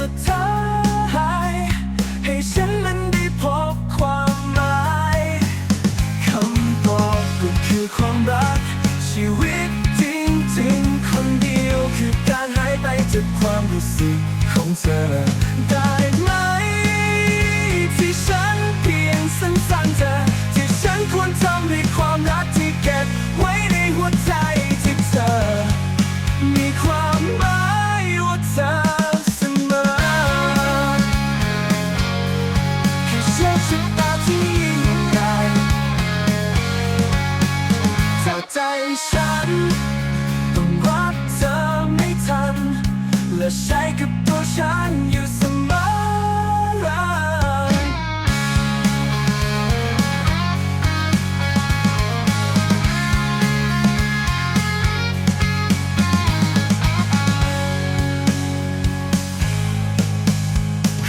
สุดท้ายให้ฉันมันได้พบความหมายคำตอบก็คือความรัก ชีวิตจริงๆ คนเดียวคือการหายไปจากความรู้สึกของเธอ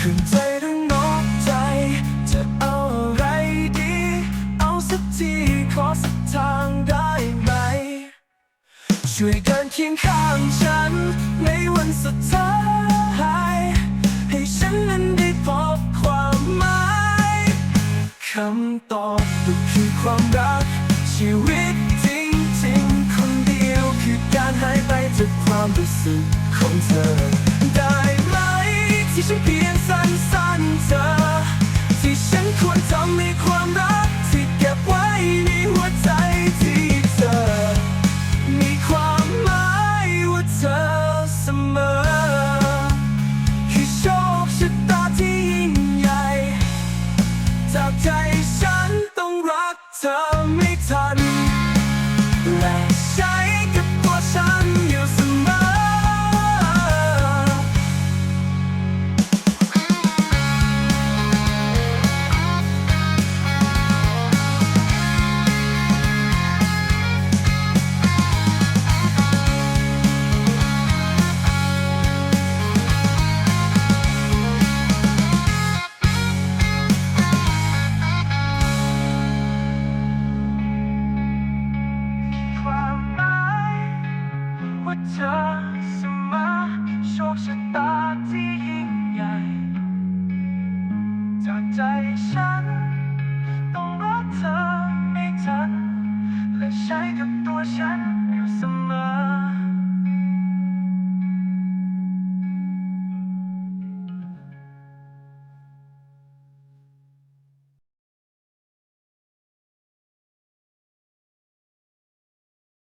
ขึ้นใจหรือนอกใจ จะเอาอะไรดี เอาสักทีขอสักทางได้ไหม ช่วยเดินเคียงข้างฉัน ในวันสุดท้าย ให้ฉันนั้นได้พบความหมายคำตอบก็คือความรัก ชีวิตจริงๆคนเดียวคือการหายไปจากความรู้สึกของเธอ รั เธ